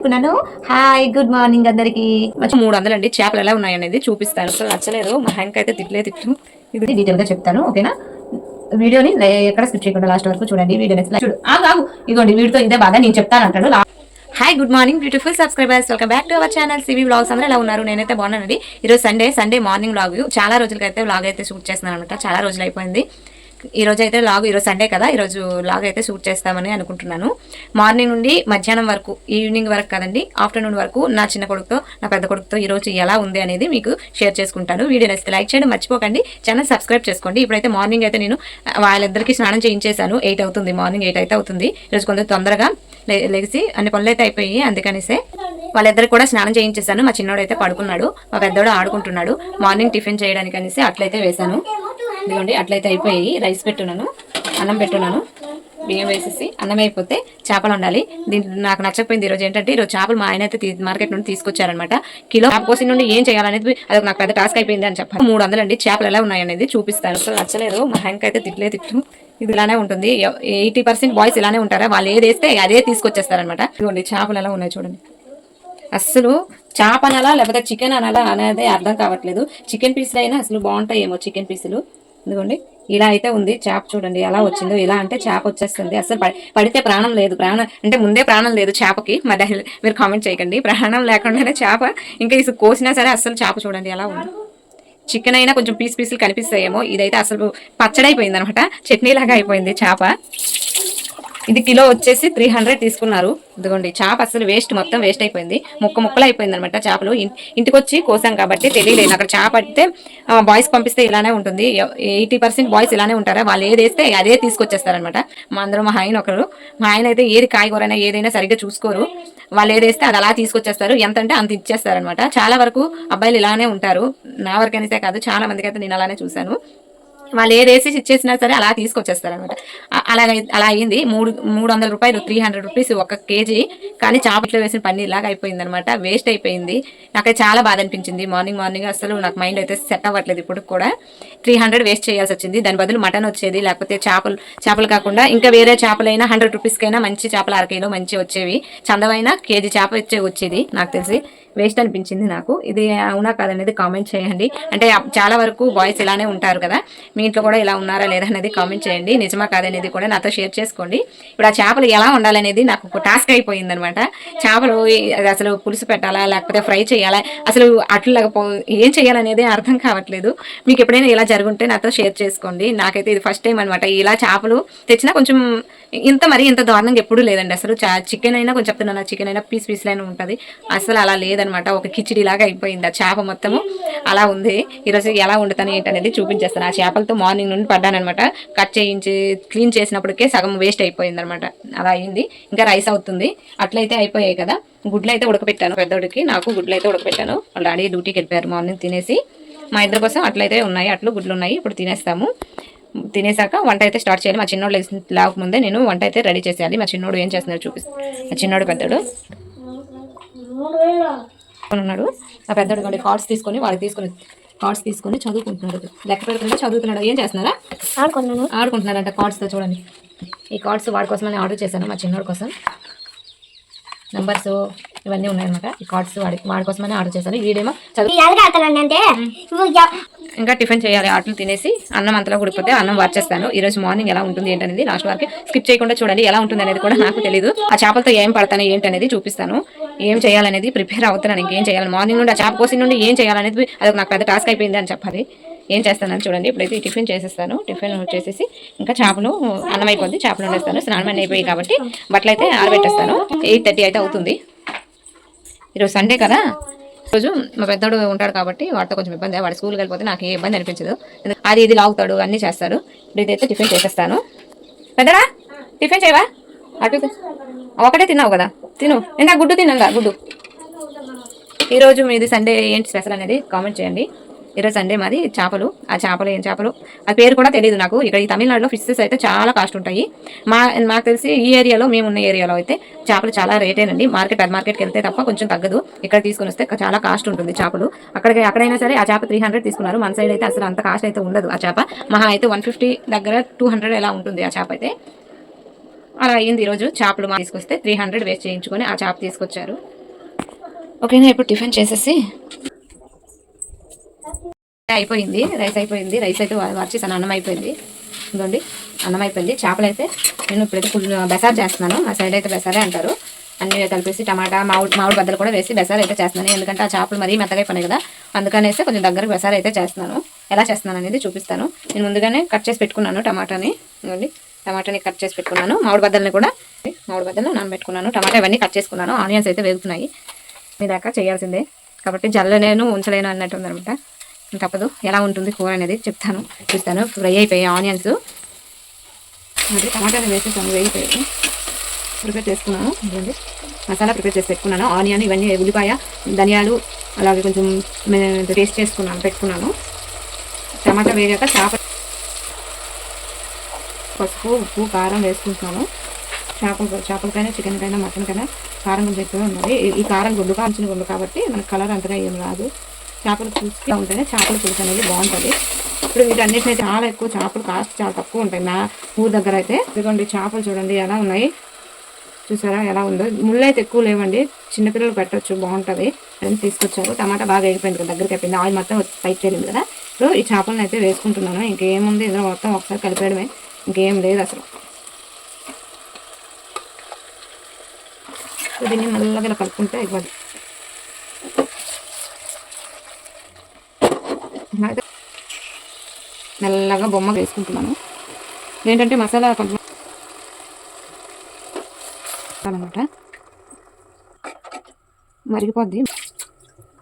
అనుకున్నాను hi good morning అందరికి. మూడు వందలు అండి చేపలు ఎలా ఉన్నాయనేది చూపిస్తాను. అసలు నచ్చలేదు. మా హ్యాంక్ అయితే తిట్లే తిట్లు ఇది డీటెయిల్గా చెప్తాను ఓకేనా? వీడియోని ఎక్కడ స్కిప్ చేయకుండా లాస్ట్ వరకు చూడండి. వీడియో నెక్స్ట్ చూడు. ఆగు ఆగు. ఇదిగోండి వీడితో ఇదే బాధ నేను చెప్తాను అంటాడు. Hi good morning beautiful subscribers welcome back to our channel CV vlogs అందరూ ఎలా ఉన్నారు? నేనైతే బాగున్నానండి. ఈరోజు సండే సండే మార్నింగ్ వ్లాగ్ చాలా రోజులకైతే వ్లాగ్ అయితే షూట్ చేస్తున్నాను అనమాట చాలా రోజులు అయిపోయింది. ఈరోజు అయితే లాగ్ ఈరోజు సండే కదా ఈరోజు లాగ్ అయితే షూట్ చేస్తామని అనుకుంటున్నాను. మార్నింగ్ నుండి మధ్యాహ్నం వరకు ఈవినింగ్ వరకు కదండి ఆఫ్టర్నూన్ వరకు నా చిన్న కొడుకుతో నా పెద్ద కొడుకుతో ఈరోజు ఎలా ఉంది అనేది మీకు షేర్ చేసుకుంటాను. వీడియో నచ్చితే లైక్ చేయండి మర్చిపోకండి. ఛానల్ సబ్స్క్రైబ్ చేసుకోండి. ఇప్పుడైతే మార్నింగ్ అయితే నేను వాళ్ళిద్దరికీ స్నానం చేయించేశాను. ఎయిట్ అవుతుంది మార్నింగ్ ఎయిట్ అయితే అవుతుంది. ఈరోజు కొంచెం తొందరగా లే- లెగిసి అన్ని పనులు అయితే అయిపోయి అందుకనిసే. వాళ్ళిద్దరికి కూడా స్నానం చేయించేసాను మా చిన్నోడు అయితే పడుకున్నాడు. మా పెద్దోడు ఆడుకుంటున్నాడు. మార్నింగ్ టిఫిన్ చేయడానికి అనేసి అట్లయితే వేశాను. ఇదిగోండి అట్లయితే అయిపోయి రైస్ పెట్టున్నాను. అన్నం పెట్టున్నాను. బియ్యం వేసేసి అన్నం అయిపోతే చేపలు ఉండాలి దీంట్లో నాకు నచ్చకపోయింది ఈరోజు ఏంటంటే ఈరోజు చేపలు మా ఆయన అయితే మార్కెట్ నుండి తీసుకొచ్చారనమాట కిలో చేప కోసి నుండి ఏం చేయాలనేది అది నాకు పెద్ద టాస్క్ అయిపోయింది అని చెప్పాను మూడు వందలు అండి చేపలు ఎలా ఉన్నాయనేది చూపిస్తాను. అసలు నచ్చలేదు. మా హ్యాంక్ అయితే తిట్లే తిట్లు. ఇది ఇలానే ఉంటుంది. ఎయిటీ పర్సెంట్ బాయ్స్ ఇలానే ఉంటారా? వాళ్ళు ఏది వేస్తే అదే తీసుకొచ్చేస్తారనమాట ఇదిగోండి చేపలు ఎలా ఉన్నాయి చూడండి. అస్సలు చేప అనాలా లేకపోతే చికెన్ అనాలా అనేది అర్థం కావట్లేదు. చికెన్ పీసులు అయినా అసలు బాగుంటాయేమో చికెన్ పీసులు. ఎందుకోండి ఇలా అయితే ఉంది చేప చూడండి ఎలా వచ్చిందో ఇలా అంటే చేప వచ్చేస్తుంది. అసలు పడితే ప్రాణం లేదు ప్రాణం అంటే ముందే ప్రాణం లేదు చేపకి. మరి మీరు కామెంట్ చేయకండి ప్రాణం లేకుండానే చేప ఇంకా ఇసు కోసినా సరే అసలు చేప చూడండి ఎలా ఉంది. చికెన్ అయినా కొంచెం పీస్ పీసులు కనిపిస్తాయేమో ఇదైతే అసలు పచ్చడైపోయింది అనమాట చట్నీ లాగా అయిపోయింది చేప. ఇది కిలో వచ్చేసి త్రీ హండ్రెడ్ తీసుకున్నారు. ఇదిగోండి చేప అసలు వేస్ట్ మొత్తం వేస్ట్ అయిపోయింది. ముక్క ముక్కలు అయిపోయింది అనమాట చేపలు. ఇంటికి వచ్చి కోసాం కాబట్టి తెలియలేదు. అక్కడ చేప అయితే బాయ్స్ పంపిస్తే ఇలానే ఉంటుంది. ఎయిటీ పర్సెంట్ బాయ్స్ ఇలానే ఉంటారా? వాళ్ళు ఏది వేస్తే అదే తీసుకొచ్చేస్తారనమాట మా అందరూ మా ఆయన ఒకరు. మా ఆయన అయితే ఏది కాయగూరైనా ఏదైనా సరిగ్గా చూసుకోరు. వాళ్ళు ఏది వేస్తే అది అలా తీసుకొచ్చేస్తారు. ఎంత అంటే అంత ఇచ్చేస్తారనమాట చాలా వరకు అబ్బాయిలు ఇలానే ఉంటారు. నా వరకైతే కాదు చాలా మందికి అయితే నేను అలానే చూశాను. వాళ్ళు ఏది వేసి ఇచ్చేసినా సరే అలా తీసుకొచ్చేస్తారు అనమాట అలా అలా అయింది మూడు మూడు వందల రూపాయలు త్రీ హండ్రెడ్ రూపీస్ ఒక కేజీ. కానీ చాపట్లో వేసిన పన్నీర్ లాగా అయిపోయింది అనమాట వేస్ట్ అయిపోయింది. నాకైతే చాలా బాధ అనిపించింది. మార్నింగ్ మార్నింగ్ అసలు నాకు మైండ్ అయితే సెట్ అవ్వట్లేదు ఇప్పుడు కూడా. త్రీ హండ్రెడ్ వేస్ట్ చేయాల్సి వచ్చింది. దాని బదులు మటన్ వచ్చేది. లేకపోతే చేపలు చేపలు కాకుండా ఇంకా వేరే చేపలైనా హండ్రెడ్ రూపీస్కైనా మంచి చేపలు అరకేలో మంచి వచ్చేవి. చందమైన కేజీ చేప వచ్చే వచ్చేది నాకు తెలిసి. వేస్ట్ అనిపించింది నాకు. ఇది అవునా కాదనేది కామెంట్ చేయండి. అంటే చాలా వరకు బాయ్స్ ఇలానే ఉంటారు కదా. మీ ఇంట్లో కూడా ఇలా ఉన్నారా లేదా అనేది కామెంట్ చేయండి. నిజమా కాదనేది కూడా నాతో షేర్ చేసుకోండి. ఇప్పుడు ఆ చేపలు ఎలా ఉండాలనేది నాకు ఒక టాస్క్ అయిపోయింది అనమాట చేపలు అసలు పులుసు పెట్టాలా లేకపోతే ఫ్రై చేయాలా అసలు అట్లాగపో ఏం చేయాలనేది అర్థం కావట్లేదు. మీకు ఎప్పుడైనా ఇలా జరుగుంటే నాతో షేర్ చేసుకోండి. నాకైతే ఇది ఫస్ట్ టైం అనమాట ఇలా చేపలు తెచ్చినా కొంచెం ఇంత మరి ఇంత దారుణంగా ఎప్పుడూ లేదండి. అసలు చికెన్ అయినా కొంచెం చెప్తున్నాను చికెన్ అయినా పీస్ పీస్లైనా ఉంటుంది. అసలు అలా లేదనమాట. ఒక కిచిడిలాగా అయిపోయింది. ఆ చేప మొత్తము అలా ఉంది. ఈరోజు ఎలా వండుతాను ఏంటనేది చూపించేస్తాను. ఆ చేపలతో మార్నింగ్ నుండి పడ్డానమాట కట్ చేయించి క్లీన్ చేసినప్పటికే సగం వేస్ట్ అయిపోయింది అనమాట అలా అయింది. ఇంకా రైస్ అవుతుంది. అట్లయితే అయిపోయాయి కదా. గుడ్లు అయితే ఉడకపెట్టాను. పెద్దోడికి నాకు గుడ్లు అయితే ఉడకపెట్టాను. ఆల్రెడీ డాడీ డ్యూటీకి వెళ్ళిపోయారు మార్నింగ్ తినేసి. మా ఇద్దరి కోసం అట్లయితే ఉన్నాయి. అట్లు గుడ్లు ఉన్నాయి. ఇప్పుడు తినేస్తాము. తినేసాక వంట అయితే స్టార్ట్ చేయాలి. మా చిన్నోడు లేకముందే నేను వంట అయితే రెడీ చేసేయాలి. మా చిన్నోడు ఏం చేస్తున్నాడు చూపిస్తాను మా చిన్నోడు పెద్దోడు. ఉన్నాడు. ఆ పెద్దోడు కొన్ని కార్డ్స్ తీసుకొని వాడికి తీసుకొని కార్డ్స్ తీసుకొని చదువుకుంటున్నాడు. లెక్క పెడుతున్నాడు చదువుతున్నాడు? ఏం చేస్తున్నారా ఆడుకున్నాను ఆడుకుంటున్నారంట కార్డ్స్తో చూడండి. ఈ కార్డ్స్ వాడి కోసమని ఆర్డర్ చేశాను మా చిన్నోడి కోసం. నెంబర్స్ ఇవన్నీ ఉన్నాయన్నమాట. ఈ కార్డ్స్ వాడి వాడి కోసమని ఆర్డర్ చేశాను. వీడేమో చదువు ఇంకా టిఫిన్ చేయాలి. ఆటలు తినేసి అన్నం అంతలో ఉడికిపోతే అన్నం వార్చేస్తాను ఈ రోజు మార్నింగ్ ఎలా ఉంటుంది ఏంటనేది లాస్ట్ వరకు స్కిప్ చేయకుండా చూడండి. ఎలా ఉంటుంది అనేది కూడా నాకు తెలియదు ఆ చేపలతో ఏం పడతాను ఏంటనేది చూపిస్తాను. ఏం చేయాలనేది ప్రిపేర్ అవుతున్నాను ఇంకేం చేయాలి? మార్నింగ్ నుండి ఆ చేప కోసి నుండి ఏం చేయాలనేది అది నాకు పెద్ద టాస్క్ అయిపోయింది అని చెప్పాలి. ఏం చేస్తానని చూడండి. ఇప్పుడైతే టిఫిన్ చేసేస్తాను. టిఫిన్ వచ్చేసేసి ఇంకా చేపలు అన్నం అయిపోద్ది చేపలు వండేస్తాను. స్నానం అయిపోయి కాబట్టి బట్టలు అయితే ఆరబెట్టేస్తాను. ఎయిట్ థర్టీ అయితే అవుతుంది. ఈరోజు సండే కదా. రోజు మా పెద్దోడు ఉంటాడు కాబట్టి వాడితో కొంచెం ఇబ్బంది. వాడి స్కూల్కి వెళ్ళిపోతే నాకు ఏ ఇబ్బంది అనిపించదు. అది ఇది లాగుతాడు అన్నీ చేస్తాడు. ఇప్పుడు ఇదైతే టిఫిన్ చేసేస్తాను. పెద్దడా టిఫిన్ చేయవా? అటు ఒకటే తిన్నావు కదా. తిను. ఇంకా గుడ్డు తినంగా గుడ్డు. ఈరోజు మీది సండే ఏంటి స్పెషల్ అనేది కామెంట్ చేయండి. ఈరోజు సండే మాది చేపలు. ఆ చేపలు ఏం చేపలు? ఆ పేరు కూడా తెలియదు నాకు. ఇక్కడ ఈ తమిళనాడులో ఫిషెస్ అయితే చాలా కాస్ట్ ఉంటాయి. మా మాకు తెలిసి ఈ ఏరియాలో మేము ఉన్న ఏరియాలో అయితే చేపలు చాలా రేటేనండి. మార్కెట్ అది మార్కెట్కి వెళ్తే తప్ప కొంచెం తగ్గదు. ఇక్కడ తీసుకొని వస్తే చాలా కాస్ట్ ఉంటుంది చేపలు. అక్కడికి అక్కడైనా సరే ఆ చేప త్రీ హండ్రెడ్ తీసుకున్నారు. మన సైడ్ అయితే అసలు అంత కాస్ట్ అయితే ఉండదు ఆ చేప. మహా అయితే వన్ ఫిఫ్టీ దగ్గర టూ హండ్రెడ్ ఎలా ఉంటుంది ఆ చేప అయితే. అలా అయ్యింది ఈరోజు. చేపలు మా తీసుకొస్తే త్రీ హండ్రెడ్ వేస్ట్ చేయించుకొని ఆ చేప తీసుకొచ్చారు. ఓకేనా ఇప్పుడు టిఫిన్ చేసేసి అయిపోయింది రైస్ అయిపోయింది. రైస్ అయితే వచ్చేసాను అన్నం అయిపోయింది. ఇదిగోండి అన్నం అయిపోయింది. చేపలు అయితే నేను ఇప్పుడైతే ఫుల్ బెసార్ చేస్తున్నాను. మా సైడ్ అయితే బెసారే అంటారు. అన్ని కలిపేసి టమాటా మామిడి మామిడి బద్దలు కూడా వేసి బెసార్ అయితే చేస్తున్నాను. ఎందుకంటే ఆ చేపలు మరీ మెత్తగా అయిపోయినాయి కదా. అందుకనేసి కొంచెం దగ్గరకు బెసార్ అయితే చేస్తున్నాను. ఎలా చేస్తున్నాను అనేది చూపిస్తాను. నేను ముందుగానే కట్ చేసి పెట్టుకున్నాను టమాటాని. ఇదిగోండి టమాటాని కట్ చేసి పెట్టుకున్నాను. మామిడి బద్దలని కూడా మామిడి బద్దలు నానబెట్టుకున్నాను. టమాటా ఇవన్నీ కట్ చేసుకున్నాను. ఆనియన్స్ అయితే వేగుతున్నాయి. మీ దాకా చేయాల్సిందే. కాబట్టి జల్ల నేను ఉంచలేను అన్నట్టు ఉందనమాట తప్పదు. ఎలా ఉంటుంది కూర అనేది చెప్తాను. చూస్తాను. ఫ్రై అయిపోయాయి ఆనియన్స్. అది టమాటాలు వేసేసాను వేయిపోయాయి ప్రిపేర్ చేసుకున్నాను. ఇదిగోండి. మసాలా ప్రిపేర్ చేసి పెట్టుకున్నాను. ఆనియన్ ఇవన్నీ ఉల్లిపాయ ధనియాలు అలాగే కొంచెం టేస్ట్ చేసుకున్నాను పెట్టుకున్నాను. టమాటా వేగాక చేప పసుపు ఉప్పు కారం వేసుకుంటున్నాను. చేపలు చేపలకైనా చికెన్కైనా మటన్కైనా కారం కొంచెం ఎక్కువ ఉన్నది. ఈ కారం గుండు కాల్చిన గుండు కాబట్టి మనకు కలర్ అంతగా ఏం రాదు. చేపలు పులుసుగా ఉంటేనే చేపల పులుసు అనేది బాగుంటుంది. ఇప్పుడు వీటన్నిటిని చాలా ఎక్కువ చేపలు కాస్ట్ చాలా తక్కువ ఉంటాయి. మా ఊరు దగ్గర అయితే ఇదిగోండి చేపలు చూడండి ఎలా ఉన్నాయి. చూసారా ఎలా ఉందో. ముళ్ళు అయితే ఎక్కువ లేవండి. చిన్నపిల్లలు పెట్టొచ్చు బాగుంటుంది. అని తీసుకొచ్చారు. టమాటా బాగా వేగిపోయింది కదా దగ్గరికి అయిపోయింది. ఆయిల్ మొత్తం పైకి వెళ్ళింది కదా. ఇప్పుడు ఈ చేపలను అయితే వేసుకుంటున్నాను. ఇంకేముంది? ఇందులో మొత్తం ఒకసారి కలిపేయడమే. ఇంకేం లేదు అసలు. దీన్ని మళ్ళీ ఇలా కలుపుకుంటే ఇవ్వదు అయితే మెల్లగా బొమ్మ వేసుకుంటున్నాను. ఏంటంటే మసాలా కొంచెం అనమాట మరిగిపోద్ది.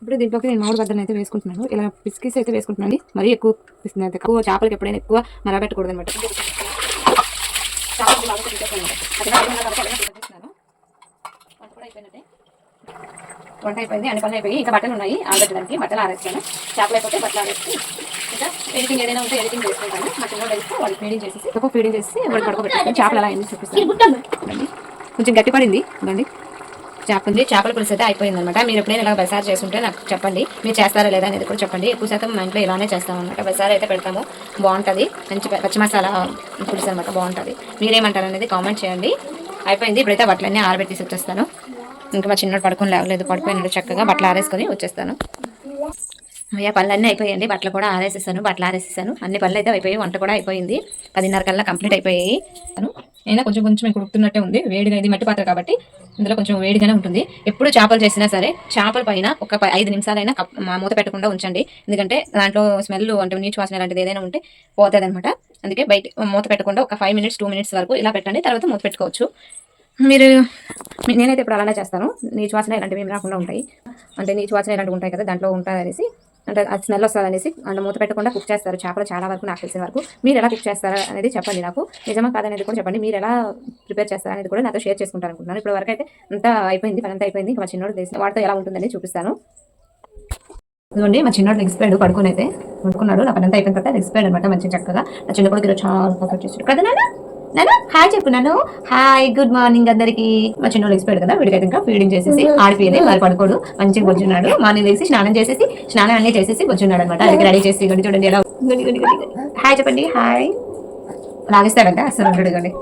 ఇప్పుడు దీంట్లోకి నేను మామిడి బద్దలు అయితే వేసుకుంటున్నాను. ఇలా పిస్కిస్ అయితే వేసుకుంటున్నాను. మరీ ఎక్కువ పిస్తుంది అయితే ఎక్కువ చేపలకి ఎప్పుడైనా ఎక్కువ మరగబెట్టకూడదు అనమాట వంట అయిపోయింది అన్ని పనులు అయిపోయి ఇంకా బట్టలు ఉన్నాయి. ఆరబెట్టడానికి బట్టలు ఆరేస్తాను చేపలు అయిపోతే బట్టలు ఆరేసి ఇంకా ఎడిటింగ్ ఏదైనా ఉంటే ఎడిటింగ్ చేసుకుంటాను. మా చిన్న వేస్తే వాళ్ళకి ఫీడింగ్ చేసేసి ఒక ఫీడింగ్ చేసి వాళ్ళు పడుకోబెట్టాను చేపలు అలా అయింది చూపిస్తాను? కొంచెం గట్టిపడింది. ఇదండి చేప ఉంది. చేపల పులుసు అయితే అయిపోయింది అనమాట మీరు ఎప్పుడైనా ఇలా బసార్ చేస్తుంటే నాకు చెప్పండి. మీరు చేస్తారా లేదా అనేది కూడా చెప్పండి. ఎక్కువ శాతం మా ఇంట్లో ఇలానే చేస్తాం అనమాట బసార్ అయితే పెడతాము. బాగుంటుంది. మంచి పచ్చి మసాలా పులుసు అనమాట బాగుంటుంది. మీరేమంటారు అనేది కామెంట్ చేయండి. అయిపోయింది. ఇప్పుడైతే బట్టలన్నీ ఆరబెట్టేసి వచ్చేస్తాను. ఇంకా మా చిన్నోడు పడుకొని లేవలేదు పడుకున్నాడు చక్కగా బట్టలు ఆరేసుకొని వచ్చేస్తాను. అయ్యా పనులు అన్నీ అయిపోయాయండి బట్టలు కూడా ఆరేసేసాను బట్టలు ఆరేసేసాను. అన్ని పనులు అయితే అయిపోయాయి వంట కూడా అయిపోయింది. పదిన్నర కల్లా కంప్లీట్ అయిపోయాయి. అయినా కొంచెం కొంచెం మీకు ఉడుకుతున్నట్టే ఉంది వేడిగా ఇది మట్టి పాత్ర కాబట్టి ఇందులో కొంచెం వేడిగానే ఉంటుంది. ఎప్పుడు చేపలు చేసినా సరే చేపల పైన ఒక ప- ఐదు నిమిషాలైనా మూత పెట్టకుండా ఉంచండి. ఎందుకంటే దాంట్లో స్మెల్ అంటే నీచు వాసన లాంటిది ఏదైనా ఉంటే పోతుంది అందుకే బయట మూత పెట్టకుండా ఒక ఫైవ్ మినిట్స్ టూ మినిట్స్ వరకు ఇలా పెట్టండి తర్వాత మూత పెట్టుకోవచ్చు. మీరు నేనైతే ఇప్పుడు అలానే చేస్తాను. నీచు వాసన ఇలాంటివి ఏమి రాకుండా ఉంటాయి. అంటే నీచు వాసన ఇలాంటివి ఉంటాయి కదా దాంట్లో ఉంటాయనేసి అంటే అది స్మెల్ వస్తుంది అనేసి అంటే మూత పెట్టకుండా కుక్ చేస్తారు. చేపలు చాలా వరకు నాకు తెలిసిన వరకు. మీరు ఎలా కుక్ చేస్తారా అనేది చెప్పండి నాకు. నిజమా కాదనేది కూడా చెప్పండి. మీరు ఎలా ప్రిపేర్ చేస్తారు అనేది కూడా నాతో షేర్ చేసుకుంటాను అనుకుంటున్నాను. ఇప్పుడు వరకు అయితే అంతా అయిపోయింది పని అంతా అయిపోయింది. ఇంకా మా చిన్నోడు తెలిసి వాటితో ఎలా ఉంటుందని చూపిస్తాను. ఇదిగోండి మా చిన్నోడు లెగ్స్ పడుకుని అయితే పడుకున్నాడు. నా పని అంతా అయిపోయిన తర్వాత లెగ్స్ అనమాట మంచి చక్కగా. నా చిన్న కొడుకు చాలా చేసాడు కదా నాన్న నాన్న హాయ్ చెప్పున్నాను హాయ్ గుడ్ మార్నింగ్ అందరికి. మా చిన్న ప్యాడ్ కదా వీడికైతే ఇంకా ఫీడింగ్ చేసేసి ఆడిపోయింది మరి పడుకోడు మంచిగా బొజ్జున్నాడు మార్నింగ్ లేసి స్నానం చేసేసి స్నానం అన్ని చేసేసి బొజ్జున్నాడు అనమాట అది రెడీ చేసి ఇగోండి చూడండి ఎలా. హాయ్ చెప్పండి హాయ్. లాగిస్తాడంట అసలు ఇగోండి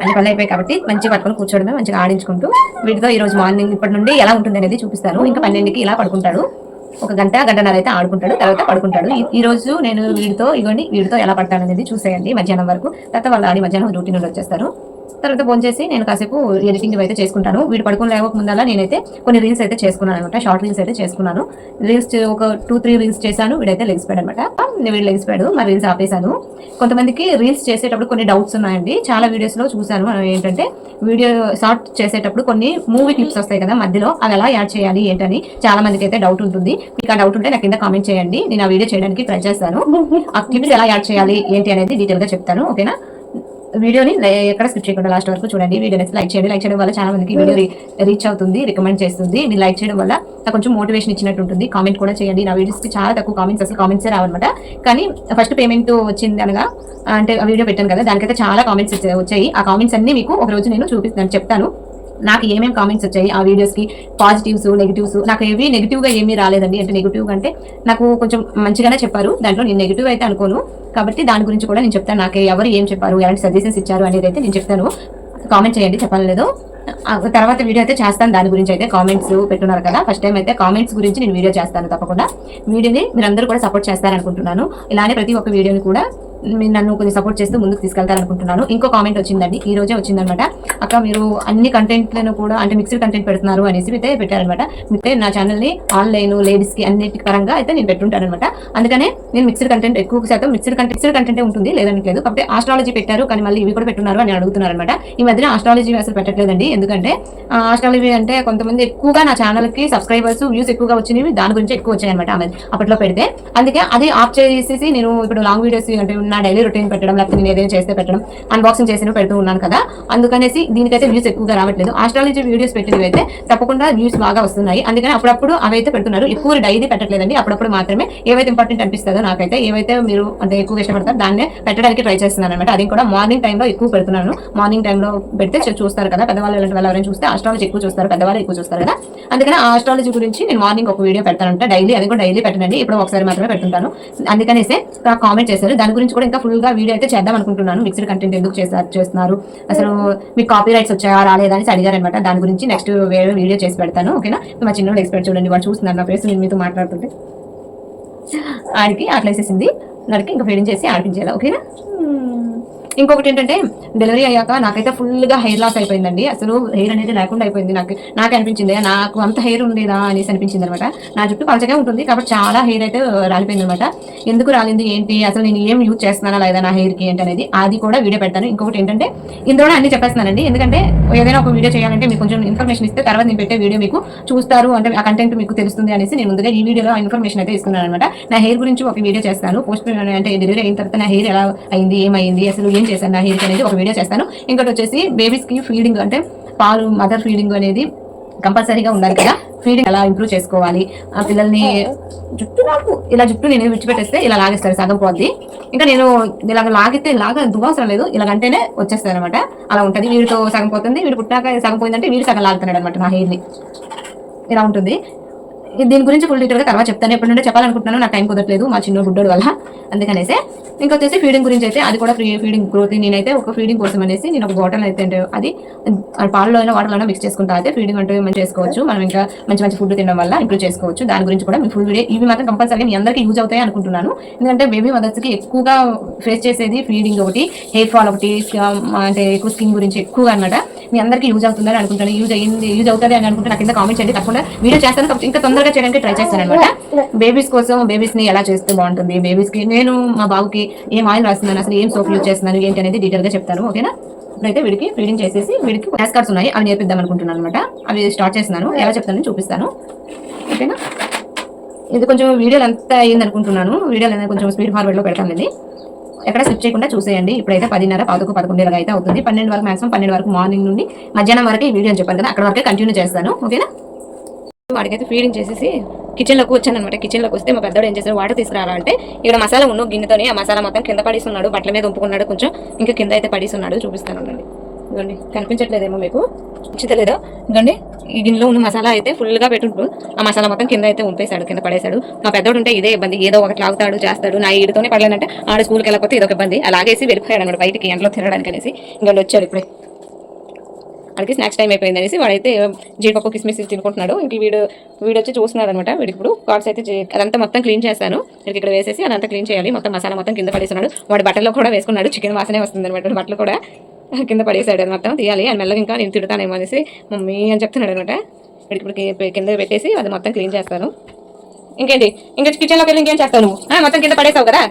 అన్ని పనులు అయిపోయాయి కాబట్టి మంచిగా పట్టుకొని కూర్చోవడమే మంచిగా ఆడించుకుంటూ వీటితో ఈ రోజు మార్నింగ్ ఇప్పటి నుండి ఎలా ఉంటుంది అనేది చూపిస్తాను ఇంకా పన్నెండుకి ఇలా పడుకుంటాడు. ఒక గంట గంటన్నర అయితే ఆడుకుంటాడు తర్వాత పడుకుంటాడు. ఈ- రోజు నేను వీడితో ఇగోండి వీడితో ఎలా పడతాను అనేది చూసేయండి మధ్యాహ్నం వరకు. తర్వాత వాళ్ళు ఆడి మధ్యాహ్నం డ్యూటీ నుండి వచ్చేస్తారు. తర్వాత ఫోన్ చేసి నేను కాసేపు ఎడిటింగ్ అయితే చేసుకుంటాను. వీడు పడుకుని లేవక ముందలా నేనైతే కొన్ని రీల్స్ అయితే చేసుకున్నాను అనమాట. షార్ట్ రీల్స్ అయితే చేసుకున్నాను. రీల్స్ ఒక టూ త్రీ రీల్స్ చేశాను. వీడైతే లెగిసిపోయాడు అనమాట. వీడు లెగిసిపోయాడు మరి రీల్స్ ఆపేశాను. కొంతమందికి రీల్స్ చేసేటప్పుడు కొన్ని డౌట్స్ ఉన్నాయండి. చాలా వీడియోస్లో చూశాను ఏంటంటే వీడియో షార్ట్ చేసేటప్పుడు కొన్ని మూవీ క్లిప్స్ వస్తాయి కదా మధ్యలో అవి ఎలా యాడ్ చేయాలి ఏంటని చాలా మందికి అయితే డౌట్ ఉంటుంది. మీకు ఆ డౌట్ ఉంటే నాకు కింద కామెంట్ చేయండి. నేను ఆ వీడియో చేయడానికి ట్రై చేస్తాను. ఆ క్లిప్స్ ఎలా యాడ్ చేయాలి ఏంటి అనేది డీటెయిల్గా చెప్తాను. ఓకేనా వీడియోని ఎక్కడ స్కిప్ చేయకుండా లాస్ట్ వరకు చూడండి. వీడియో లైక్ చేయండి. లైక్ చేయడం వల్ల చాలా మందికి వీడియో రీచ్ అవుతుంది రికమెండ్ చేస్తుంది. మీరు లైక్ చేయడం వల్ల నాకు కొంచెం మోటివేషన్ ఇచ్చినట్టు ఉంటుంది. కామెంట్ కూడా చేయండి. నా వీడియోస్కి చాలా తక్కువ కామెంట్స్ అసలు కామెంట్స్ రావన్నమాట. కానీ ఫస్ట్ పేమెంట్ వచ్చింది అనగా అంటే వీడియో పెట్టాను కదా దానికైతే చాలా కామెంట్స్ వచ్చాయి. ఆ కామెంట్స్ అన్ని మీకు ఒక రోజు నేను చూపిస్తాను చెప్తాను. నాకు ఏమేమి కామెంట్స్ వచ్చాయి ఆ వీడియోస్కి పాజిటివ్స్ నెగిటివ్స్ నాకు ఏవి నెగిటివ్గా ఏమీ రాలేదండి. అంటే నెగిటివ్ అంటే నాకు కొంచెం మంచిగానే చెప్పారు. దాంట్లో నేను నెగిటివ్ అయితే అనుకోను. కాబట్టి దాని గురించి కూడా నేను చెప్తాను. నాకు ఎవరు ఏం చెప్పారు ఎలాంటి సజెషన్స్ ఇచ్చారు అనేది అయితే నేను చెప్తాను. కామెంట్ చేయండి చెప్పలేదు లేదు. తర్వాత వీడియో అయితే చేస్తాను. దాని గురించి అయితే కామెంట్స్ పెట్టున్నారు కదా. ఫస్ట్ టైం అయితే కామెంట్స్ గురించి నేను వీడియో చేస్తాను తప్పకుండా. వీడియోని మీరు అందరూ కూడా సపోర్ట్ చేస్తారనుకుంటున్నాను. ఇలానే ప్రతి ఒక్క వీడియోని కూడా నన్ను కొంచెం సపోర్ట్ చేస్తూ ముందుకు తీసుకెళ్తారనుకుంటున్నాను. ఇంకో కామెంట్ వచ్చిందండి. ఈ రోజే వచ్చిందనమాట. అక్క మీరు అన్ని కంటెంట్లను కూడా అంటే మిక్స్డ్ కంటెంట్ పెడుతున్నారు అనేసి అయితే పెట్టారనమాట. అయితే నా ఛానల్ని ఆన్లైన్ లేడీస్కి అన్నిటి పరంగా అయితే నేను పెట్టుంటాను అనమాట అందుకనే నేను మిక్స్డ్ కంటెంట్ ఎక్కువ శాతం మిక్స్డ్ కంటెంట్ మిక్స్డ్ కంటెంటే ఉంటుంది లేదనట్లేదు కాబట్టి ఆస్ట్రాలజీ పెట్టారు కానీ మళ్ళీ ఇవి కూడా పెట్టున్నారు అని అడుగుతున్నారు అనమాట ఈ మధ్యన ఆస్ట్రాలజీ అసలు పెట్టట్లేదండి. ఎందుకంటే ఆస్ట్రాలజీ అంటే కొంతమంది ఎక్కువగా నా ఛానల్కి సబ్స్క్రైబర్స్ వ్యూస్ ఎక్కువగా వచ్చినవి దాని గురించి ఎక్కువ వచ్చాయనమాట. అప్పట్లో పెడితే. అందుకే అది ఆఫ్ చేసేసి నేను ఇప్పుడు లాంగ్ వీడియోస్ అంటే నా డైలీ రొటీన్ పెట్టడం లేకపోతే నేను ఏదైనా చేస్తే పెట్టడం అన్బాక్సింగ్ చేసి పెడుతూ ఉన్నాను కదా. అందుకనేసి దీనికైతే వ్యూస్ ఎక్కువగా రావట్లేదు. ఆస్ట్రాలజీ వీడియోస్ పెట్టినవి అయితే తప్పకుండా వ్యూస్ బాగా వస్తున్నాయి. అందుకని అప్పుడప్పుడు అవైతే పెడుతున్నారు. ఎక్కువ డైలీ పెట్టట్లేదండి. అప్పుడప్పుడు మాత్రమే ఏవైతే ఇంపార్టెంట్ అనిపిస్తుందో నాకైతే ఏవైతే మీరు అంటే ఎక్కువ ఇష్టపడతారో దాన్నే పెట్టడానికి ట్రై చేస్తున్నాను అనమాట అది కూడా మార్నింగ్ టైంలో ఎక్కువ పెడుతున్నాను. మార్నింగ్ టైంలో పెడితే చూస్తారు కదా పెద్దవాళ్ళు ఇలాంటి వాళ్ళు ఎవరైనా చూస్తే ఆస్ట్రాలజీ ఎక్కువ చూస్తారు పెద్దవాళ్ళు ఎక్కువ చూస్తారు కదా. అందుకని ఆ ఆస్ట్రాలజీ గురించి నేను మార్నింగ్ ఒక వీడియో పెడతానంట డైలీ అది కూడా డైలీ పెట్టనండి. ఇప్పుడు ఒకసారి మాత్రమే పెడుతుంటాను. అందుకనేసే కామెంట్ చేశారు. దాని గురించి కూడా ఇంకా ఫుల్గా వీడియో అయితే చేద్దాం అనుకుంటున్నాను. మిక్స్డ్ కంటెంట్ ఎందుకు చేస్తారు చేస్తున్నారు? అసలు మీకు కాపీ రైట్స్ వచ్చాయా రాలేదా అని అడిగారు అనమాట దాని గురించి నెక్స్ట్ వేరే వీడియో చేసి పెడతాను ఓకేనా? మా చిన్న ఎక్స్పెక్ట్ చూడండి వాళ్ళు చూస్తున్నారు నా ఫేస్ నేను మీతో మాట్లాడుతుంటే. ఆడికి అట్లా వేసేసింది నడికి ఇంకా ఫీడింగ్ చేసి ఆడిపించేలా ఓకేనా? ఇంకొకటి ఏంటంటే డెలివరీ అయ్యాక నాకైతే ఫుల్గా హెయిర్ లాస్ అయిపోయిందండి. అసలు హెయిర్ అనేది లేకుండా అయిపోయింది. నాకు నాకు అనిపించింది. నాకు అంత హెయిర్ ఉండేదా అనేసి అనిపించింది అనమాట. నా జుట్టు పలచగా ఉంటుంది కాబట్టి చాలా హెయిర్ అయితే రాలిపోయింది అనమాట. ఎందుకు రాలింది ఏంటి? అసలు నేను ఏం యూజ్ చేస్తున్నానా లేదా నా హెయిర్కి ఏంటి అనేది అది కూడా వీడియో పెడతాను. ఇంకొకటి ఏంటంటే ఇందులో అన్ని చెప్పేస్తున్నానండి. ఎందుకంటే ఏదైనా ఒక వీడియో చేయాలంటే మీకు కొంచెం ఇన్ఫర్మేషన్ ఇస్తే తర్వాత నేను పెట్టే వీడియో మీకు చూస్తారు. అంటే ఆ కంటెంట్ మీకు తెలుస్తుంది అనేసి నేను ముందుగా ఈ వీడియోలో ఇన్ఫర్మేషన్ అయితే ఇస్తున్నాను అనమాట. నా హెయిర్ గురించి ఒక వీడియో చేస్తాను. పోస్ట్ అంటే డెలివరీ అయిన తర్వాత నా హెయిర్ ఎలా అయింది ఏమైంది అసలు ఏం చేశాను. నా హెయిర్ అనేది ఒక వీడియో చేస్తాను. ఇంకోటి వచ్చేసి బేబీస్కి ఫీడింగ్ అంటే పాలు మదర్ ఫీడింగ్ అనేది కంపల్సరీగా ఉండాలి కదా. ఫీడింగ్ ఎలా ఇంప్రూవ్ చేసుకోవాలి? ఆ పిల్లల్ని జుట్టు నాకు ఇలా జుట్టు నేను విడిచిపెట్టేస్తే ఇలా లాగేస్తారు సగం పోద్ది. ఇంకా నేను ఇలా లాగితే లాగా దువ్వవసరం లేదు. ఇలాగంటేనే వచ్చేస్తుంది అనమాట అలా ఉంటుంది. వీడితో సగం పోతుంది. వీడు పుట్టాక సగం పోయిందంటే వీడు సగం లాగుతున్నాడు అనమాట నా హెయిర్ని. ఇలా ఉంటుంది. దీని గురించి ఫుల్ డీటెయిల్గా తర్వాత చెప్తాను. ఎప్పటి నుండి చెప్పాలనుకుంటున్నాను నాకు టైం కుదరట్లేదు మా చిన్న గుడ్డోడు వల్ల. అందుకనేసి ఇంకొచ్చేసి ఫీడింగ్ గురించి అయితే అది కూడా ఫ్రీ ఫీడింగ్ గ్రోత్ నేనైతే ఒక ఫీడింగ్ కోసం అనేసి నేను ఒక బాటిల్ అయితే అది ఆ పాలలో అయినా వాటర్లో అయినా మిక్స్ చేసుకుంటా. అయితే ఫీడింగ్ అంటే మంచి చేసుకోవచ్చు. మనం ఇంకా మంచి మంచి ఫుడ్ తినడం వల్ల ఇంప్రూవ్ చేసుకోవచ్చు. దాని గురించి కూడా మీ ఫుల్ వీడియో ఇవి మాత్రం కంపల్సరీ మీ అందరికీ యూజ్ అవుతాయి అనుకుంటున్నాను. ఎందుకంటే బేబీ మదర్స్కి ఎక్కువగా ఫేస్ చేసేది ఫీడింగ్ ఒకటి హెయిర్ ఫాల్ ఒకటి అంటే ఎక్కువ స్కిన్ గురించి ఎక్కువగా అనమాట మీ అందరికీ యూజ్ అవుతుందని అనుకుంటాను యూజ్ అయ్యింది యూజ్ అవుతుంది అని అనుకుంటే నాకు కింద కామెంట్ చేయండి. తప్పకుండా వీడియో చేస్తాను. ఇంకా తొందరగా చేయడానికి ట్రై చేస్తాను అనమాట బేబీస్ కోసం బేబీస్ని ఎలా చేస్తే బాగుంటుంది? బేబీస్కి నేను మా బాబుకి ఏం ఆయిల్ రాస్తున్నాను అసలు ఏం సోప్ యూజ్ చేస్తున్నాను ఏంటి అనేది డీటెయిల్గా చెప్తాను ఓకేనా ఇప్పుడైతే వీడికి ఫీడింగ్ చేసేసి వీడికి క్లాస్ కార్డ్స్ ఉన్నాయి అవి నేర్పిద్దాం అనుకుంటున్నాను అనమాట అవి స్టార్ట్ చేస్తున్నాను ఎలా చెప్తానని చూపిస్తాను. ఓకేనా ఇది కొంచెం వీడియోలు ఎంత అయ్యింది అనుకుంటున్నాను. వీడియోలు అనేది కొంచెం స్పీడ్ ఫార్వర్డ్లో పెడతాను ఇది. ఎక్కడ స్కిప్ చేయకుండా చూసేయండి. ఇప్పుడైతే పదిన్నర పదకొండు పదకొండు ఇలాగ అయితే అవుతుంది. పన్నెండు వరకు మాక్సిమం పన్నెండు వరకు మార్నింగ్ నుండి మధ్యాహ్నం వరకు ఈ వీడియో చెప్పాను కదా అక్కడ వరకే కంటిన్యూ చేస్తాను. ఓకేనా వాడికైతే ఫీడింగ్ చేసేసి కిచెన్లోకి వచ్చాను అనమాట కిచెన్లోకి వస్తే మా పెద్దోడు ఏం చేశారు వాటర్ తీసుకురారా అంటే ఇక్కడ మసాలా ఉన్న గిన్నెతోనే ఆ మసాలా మొత్తం కింద పడేస్తున్నాడు బట్టల మీద ఉంపుకున్నాడు కొంచెం. ఇంకా కింద అయితే పడేస్తున్నాడు చూపిస్తాను అండి ఇదిగోండి. కనిపించట్లేదేమో మీకు. చూచలేదా ఇదిగోండి. ఈ గిన్నెలో ఉన్న మసాలా అయితే ఫుల్గా పెట్టుంటు ఆ మసాలా మొత్తం కింద అయితే ఉంపేశాడు కింద పడేశాడు. మా పెద్దోడు ఉంటే ఇదే ఇబ్బంది. ఏదో ఒకటి లాగుతాడు చేస్తాడు. నా ఈడితోనే పడలేదంటే ఆడ స్కూల్కి వెళ్ళకపోతే ఇదొక ఇబ్బంది. అలాగేసి వెళ్ళిపోయాడు అనమాట బయటికి ఎండలో తినడానికి అనేసి ఇంకా వచ్చాడు ఇప్పుడే. అడిగి స్నాక్స్ టైం అయిపోయింది అనేసి వాడైతే జీడిపప్పు కిస్మిస్ తినుకుంటున్నాడు. ఇంక వీడు వీడు వచ్చి చూస్తున్నాడు అనమాట వీడికి ఇప్పుడు కార్డ్స్ అయితే అదంతా మొత్తం క్లీన్ చేస్తాను వీడికి ఇక్కడ వేసేసి అదంతా క్లీన్ చేయాలి. మొత్తం మసాలా మొత్తం కింద పడేస్తున్నాడు. వాడు బట్టల్లో కూడా వేసుకున్నాడు. చికెన్ వాసనే వస్తుంది అనమాట బట్టలు కూడా కింద పడేసాడు. అది మొత్తం తీయాలి. అని మెల్లగా ఇంకా నేను తిడతానేమో అనేసి మమ్మీ అని చెప్తున్నాడు అనమాట వీడికి ఇప్పుడు కింద పెట్టేసి అది మొత్తం క్లీన్ చేస్తాను. ఇంకేంటి? ఇంకా కిచెన్లోకి వెళ్ళి ఇంకేం చేస్తావు నువ్వు? మొత్తం కింద పడేసావు కదా?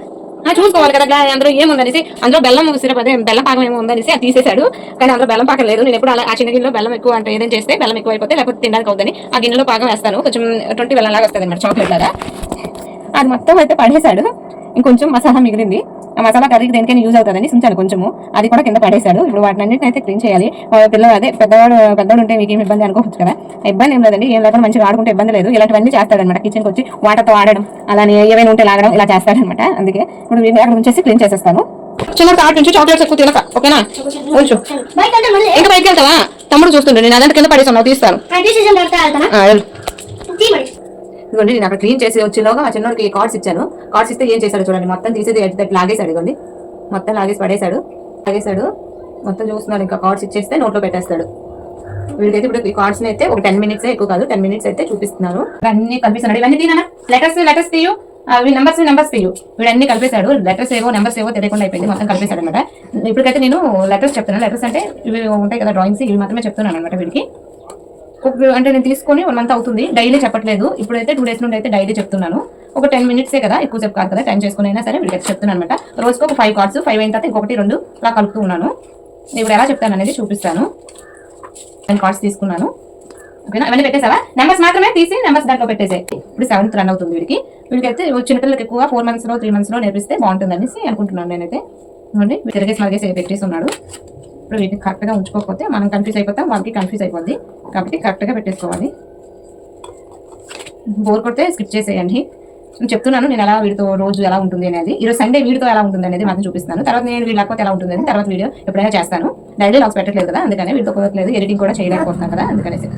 చూసుకోవాలి కదా అందరూ అందులో ఏముందనేసి అందులో బెల్లం సిరప్ అదే బెల్లం పాకం ఏమో ఉందనేసి అది తీసేశాడు. కానీ అందులో బెల్లం పాకం లేదు. నేను ఎప్పుడు అలా ఆ చిన్న గిన్నెలో బెల్లం ఎక్కువ అంటే ఏదైనా చేస్తే బెల్లం ఎక్కువ అయిపోతే లేకపోతే తినడానికి అవుతుంది ఆ గిన్నెలో పాకం వేస్తాను. కొంచెం ట్వంటీ బెల్లం లాగా వస్తుంది అనమాట చాక్లెట్ లాగా. అది మొత్తం అయితే పడేశాడు. ఇంకొంచెం మసాలా మిగిలింది. ఆ మసాలా కర్రీకి దేనికైనా యూజ్ అవుతుందని ఉంచాను కొంచెము. అది కూడా కింద పడేశాడు. ఇప్పుడు వాటిని అన్నింటిని అయితే క్లీన్ చేయాలి. పిల్లలు అదే పెద్దవాడు పెద్దవాడు ఉంటే మీకు ఏం ఇబ్బంది అనుకోవచ్చు కదా? ఇబ్బంది ఏం లేదండి. ఏం లేకుండా మంచిగా ఆడుకుంటే ఇబ్బంది లేదు. ఇలాంటివన్నీ చేస్తాడనమాట కిచెన్కి వచ్చి వాటర్తో ఆడడం అలానే ఏవైనా ఉంటే లాగడం ఇలా చేస్తాడనమాట అందుకే ఇప్పుడు వీటిని అక్కడ ఉంచేసి క్లీన్ చేసేస్తాను. చిన్న తాటి నుంచి చాక్లెట్స్ ఎక్కువ తినక ఓకేనా? ఉంచు. ఇంకా బయటకు వెళ్తావా? తమ్ముడు చూస్తుండే నేను అదంటే కింద పడేసాను తీస్తాను. ఇదిగోండి నేను అక్కడ క్లీన్ చేసి వచ్చిలోగా ఆ చిన్నోడికి కార్డ్స్ ఇచ్చాను. కార్డ్స్ ఇస్తే ఏం చేశాడు చూడండి. మొత్తం తీసేది ఎట్ లాగేశాడు ఇదిగోండి. మొత్తం లాగేసి పడేశాడు. లాగేశాడు మొత్తం చూస్తున్నాడు ఇంకా కార్డ్స్ ఇచ్చేస్తే నోట్లో పెట్టేస్తాడు. వీడికైతే ఇప్పుడు ఈ కార్డ్స్ అయితే ఒక టెన్ మినిట్స్ ఎక్కువ కాదు. టెన్ మినిట్స్ అయితే చూపిస్తున్నాను అన్ని కల్పిస్తున్నాడు ఇవన్నీ తీనా లెటర్స్ లెటర్స్ తీయు. అవి నెంబర్స్ నెంబర్స్ తీయు. వీడు కలిపేశాడు. లెటర్స్ ఏవో నెంబర్స్ ఏవో తెలియకుండా అయిపోయింది. మొత్తం కలిపేశాడు అనమాట ఇప్పటికైతే నేను లెటర్స్ చెప్తున్నాను లెటర్స్ అంటే ఇవి ఉంటాయి కదా డ్రాయింగ్స్ ఇవి మాత్రమే చెప్తున్నాను అనమాట వీడికి అంటే నేను తీసుకొని వన్ మంత్ అవుతుంది. డైలీ చెప్పట్లేదు. ఇప్పుడైతే టూ డేస్ నుండి అయితే డైలీ చెప్తున్నాను. ఒక టెన్ మినిట్సే కదా ఎక్కువ సేపు కాదు కదా టైం చేసుకుని అయినా సరే వీళ్ళకి చెప్తున్నాను అనమాట రోజుకి ఒక ఫైవ్ కార్డ్స్ ఫైవ్ అయిన తర్వాత ఇంకొకటి రెండు అలా కలుపుతూ ఉన్నాను. ఇప్పుడు ఎలా చెప్తాను అనేది చూపిస్తాను. నేను కార్డ్స్ తీసుకున్నాను. ఓకేనా అవన్నీ పెట్టేసావా నెంబర్స్ మాత్రమే తీసి నెంబర్స్ దాంట్లో పెట్టేసే ఇప్పుడు సెవెంత్ రన్ అవుతుంది వీడికి. వీడికి అయితే చిన్నపిల్లలకి ఎక్కువ ఫోర్ మంత్స్లో త్రీ మంత్స్లో నేర్పిస్తే బాగుంటుంది అనేసి అనుకుంటున్నాను నేనైతే. చూడండి తిరిగేసి మరిగేసి పెట్టేసి ఉన్నాడు. ఎప్పుడు వీటిని కరెక్ట్గా ఉంచుకోకపోతే మనం కన్ఫ్యూజ్ అయిపోతాం వాళ్ళకి కన్ఫ్యూజ్ అయిపోద్ది. కాబట్టి కరెక్ట్గా పెట్టేసుకోవాలి. బోర్ కొడితే స్కిప్ చేసేయండి. నేను చెప్తున్నాను నేను ఎలా వీడితో రోజు ఎలా ఉంటుంది అనేది. ఈరోజు సండే వీడితో ఎలా ఉంటుంది అనేది మాత్రం చూపిస్తాను తర్వాత నేను వీడి లేకపోతే ఎలా ఉంటుంది తర్వాత వీడియో ఎప్పుడైనా చేస్తాను. డైలీ లాక్స్ పెట్టట్లేదు కదా అందుకనే వీడితో కుదరట్లేదు. ఎడిటింగ్ కూడా చేయలేకపోతున్నాను కదా అందుకనేసి.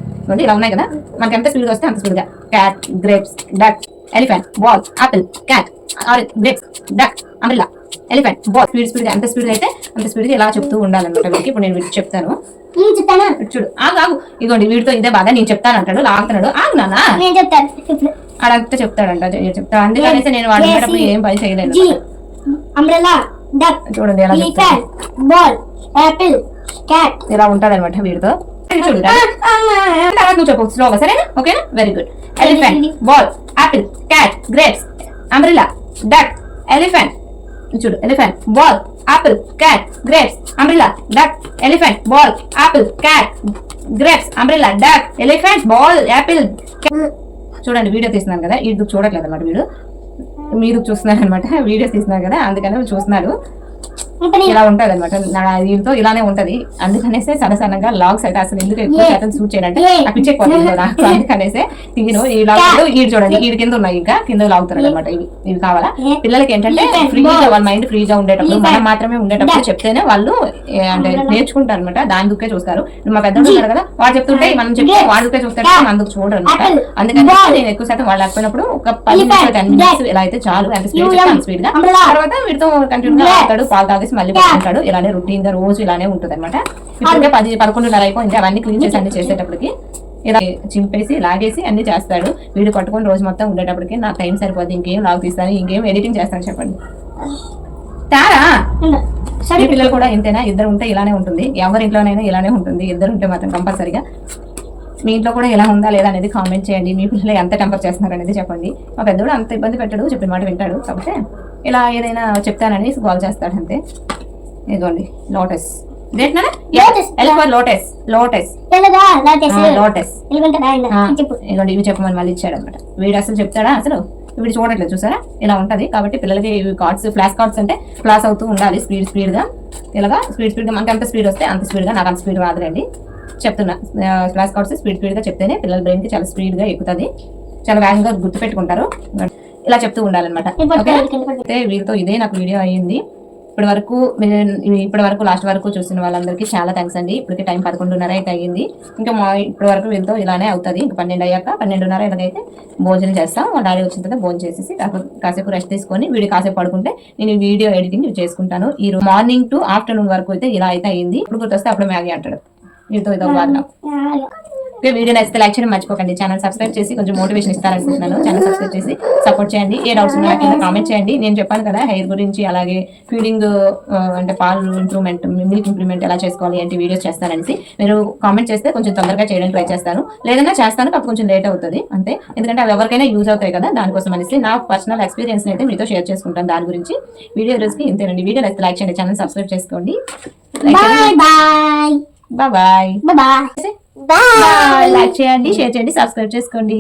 ఇలా ఉన్నాయి కదా. మనకి ఎంత స్పీడ్ వస్తే అంత స్పీడ్గా cat grapes duck elephant ball apple cat orange grapes duck umbrella elephant ball speed speed ఎంత స్పీడ్ అయితే అంత స్పీడ్ ఇలా చెప్తూ ఉండాలన్నమాట వీడికి. ఇప్పుడు నేను వీడికి చెప్తాను. నేను చూడు ఆగు ఆగు. ఇదిగోండి వీడితో ఇదే బాధ. నేను చెప్తాను అంటాడు లాగుతున్నాడు. ఆగు నాన్న. నేను చెప్తాను. చెప్తాడంట చెప్తా. అందుకనేసి నేను వాడు ఉన్నప్పుడు ఏం పని అంబ్రెల్లా డక్ చూడండి ఎలా బాల్ యాపిల్ క్యాట్ ఇలా ఉంటాడు అనమాట వీడితో చూడు రా. తర్వాత నువ్వు చెప్పు స్లోగా సరేనా? ఓకేనా? Very good elephant ball apple cat grapes umbrella duck elephant చూడు elephant ball apple cat grapes umbrella duck elephant ball apple cat grapes umbrella duck elephant ball apple చూడండి వీడియో తీస్తున్నాను కదా ఇది చూడట్లేదు అనమాట వీడు. మీరు చూస్తున్నారు అనమాట వీడియోస్ తీస్తున్నారు కదా అందుకనే చూస్తున్నారు ఇలా ఉంటది అనమాట దీంతో ఇలానే ఉంటది అందుకనేసే సన్న సన్నగా లాగ్స్ అయితే అసలు ఎందుకు ఎక్కువ. శాతం సూట్ చేయాలంటే ఏ. నాకు సో అందుకనేసే తీను ఈ లాగ్ ఈడు చూడండి ఈడు కింద ఉన్నాయి ఇంకా కింద లాగుతున్నాడు అనమాట ఇవి ఇవి కావాలా. పిల్లలకి ఏంటంటే. ఫ్రీగా. వాళ్ళ మైండ్ ఫ్రీగా ఉండేటప్పుడు. మనం మాత్రమే ఉండేటప్పుడు. చెప్తేనే వాళ్ళు అంటే. నేర్చుకుంటారు అనమాట దాని దుక్కే చూస్తారు మా పెద్దలు ఉన్నారు కదా వాడు చెప్తుంటే మనం చెప్తే. వాడు దుక్కే చూస్తారు. మన దుక్కు చూడరు అనమాట. అందుకని. నేను ఎక్కువ శాతం వాళ్ళు లేకపోయినప్పుడు ఒక పది. నిమిషాలు టెన్ మినిట్స్. ఇలా అయితే చాలు స్పీడ్గా. తర్వాత వీటితో కంటిన్యూ గా Grapes. ఆడతాడు పాలు తాగేసి మళ్ళీ. పడుకుంటాడు. ఇలానే రొటీన్గా రోజు ఇలానే ఉంటుంది అనమాట ఇప్పటికే పది పదకొండున్నర అయిపోయింది. అవన్నీ క్లీన్ చేసి అన్ని చేసేటప్పటికి ఇలా చింపేసి లాగేసి అన్ని చేస్తాడు. వీడు పట్టుకొని రోజు మొత్తం ఉండేటప్పటికి నాకు టైం సరిపోద్ది ఇంకేం లాగ్ తీస్తాను ఇంకేం ఎడిటింగ్ చేస్తాను చెప్పండి. తారా? ఉండు. సరే పిల్లలు కూడా ఇంతేనా? ఇద్దరు ఉంటే ఇలానే ఉంటుంది. ఎవరి ఇంట్లోనైనా ఇలానే ఉంటుంది. ఇద్దరు ఉంటే మాత్రం కంపల్సరిగా. మీ ఇంట్లో కూడా ఎలా ఉందా లేదా అనేది కామెంట్ చేయండి. మీ పిల్లలు ఎంత టెంపర్ చేస్తున్నారు అనేది చెప్పండి. మా పెద్దోడు అంత ఇబ్బంది పెట్టడు చెప్పిన మాట వింటాడు. కాకపోతే ఇలా ఏదైనా చెప్తానని కాల్ చేస్తాడు అంతే. ఇదిగోండి లోటస్. లోటస్. లోటస్. లాటెస్. ఇదిగోండి ఇవి చెప్పమని మళ్ళీ ఇచ్చాడు అనమాట వీడు అసలు చెప్తాడా? అసలు వీడు చూడట్లేదు చూసారా? ఇలా ఉంటది. కాబట్టి పిల్లలకి కార్డ్స్ ఫ్లాష్ కార్డ్స్ అంటే ఫ్లాష్ అవుతూ ఉండాలి స్పీడ్ స్పీడ్గా ఇలాగా స్పీడ్ స్పీడ్గా మనకి ఎంత స్పీడ్ వస్తే అంత స్పీడ్గా నాకు అంత స్పీడ్ రాదులేండి. చెప్తున్నా. ఫ్లాష్ కార్డ్స్ స్పీడ్ స్పీడ్గా చెప్తేనే పిల్లల బ్రెయిన్కి చాలా స్పీడ్గా ఎక్కుతుంది. చాలా వేగంగా గుర్తు పెట్టుకుంటారు ఇలా చెప్తూ ఉండాలన్నమాట. అయితే వీళ్ళతో ఇదే నాకు వీడియో అయ్యింది. ఇప్పటి వరకు ఇప్పటి వరకు లాస్ట్ వరకు చూసిన వాళ్ళందరికీ చాలా థ్యాంక్స్ అండి. ఇప్పటికి టైం పదకొండున్నర అయితే అయ్యింది. ఇంకా మా ఇప్పటి వరకు వీళ్ళతో ఇలానే అవుతుంది. ఇంకా పన్నెండు అయ్యాక పన్నెండున్నర ఇలాగైతే భోజనం చేస్తాం. మా డాడీ వచ్చిన తర్వాత భోజనం చేసేసి కాసేపు- రెస్ట్ తీసుకొని వీడియో కాసేపు పడుకుంటే నేను వీడియో ఎడిటింగ్ చేసుకుంటాను. ఈ మార్నింగ్ టు ఆఫ్టర్నూన్ వరకు అయితే ఇలా అయితే అయ్యింది. ఇప్పుడు గుర్తొస్తే అప్పుడు మ్యాగీ అంటాడు. వీడితో ఇదో బాధ. ఓకే వీడియో నచ్చితే లైక్ చేయడం మర్చిపోకండి. ఛానల్ సబ్స్క్రైబ్ చేసి కొంచెం మోటివేషన్ ఇస్తారనుకుంటున్నాను. ఛానల్ సబ్స్క్రైబ్ చేసి సపోర్ట్ చేయండి. ఏ డౌట్స్ ఉన్నా కింద కామెంట్ చేయండి. నేను చెప్పాను కదా హెయిర్ గురించి అలాగే ఫీడింగ్ అంటే పాలు ఇంప్రూవ్మెంట్ మిల్క్ ఇంప్రూవ్మెంట్ ఎలా చేసుకోవాలి అంటే వీడియోస్ చేస్తాననేసి మీరు కామెంట్ చేస్తే కొంచెం తొందరగా చేయడానికి ట్రై చేస్తాను. లేదన్నా చేస్తాను కాకపోతే కొంచెం లేట్ అవుతుంది. అంతే. ఎందుకంటే అవి ఎవరికైనా యూజ్ అవుతాయి కదా దానికోసం అనేసి నా పర్సనల్ ఎక్స్పీరియన్స్ అయితే మీతో షేర్ చేసుకుంటాను దాని గురించి. వీడియో రోజుకి ఇంతేనండి. వీడియో నచ్చితే లైక్ చేయండి ఛానల్ సబ్స్క్రైబ్ చేసుకోండి. Bye bye bye bye bye like చేయండి షేర్ చేయండి సబ్స్క్రైబ్ చేసుకోండి.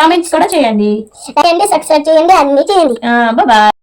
కామెంట్స్ కూడా చేయండి. చేయండి సబ్స్క్రైబ్ చేయండి అన్ని చేయండి. బాయ్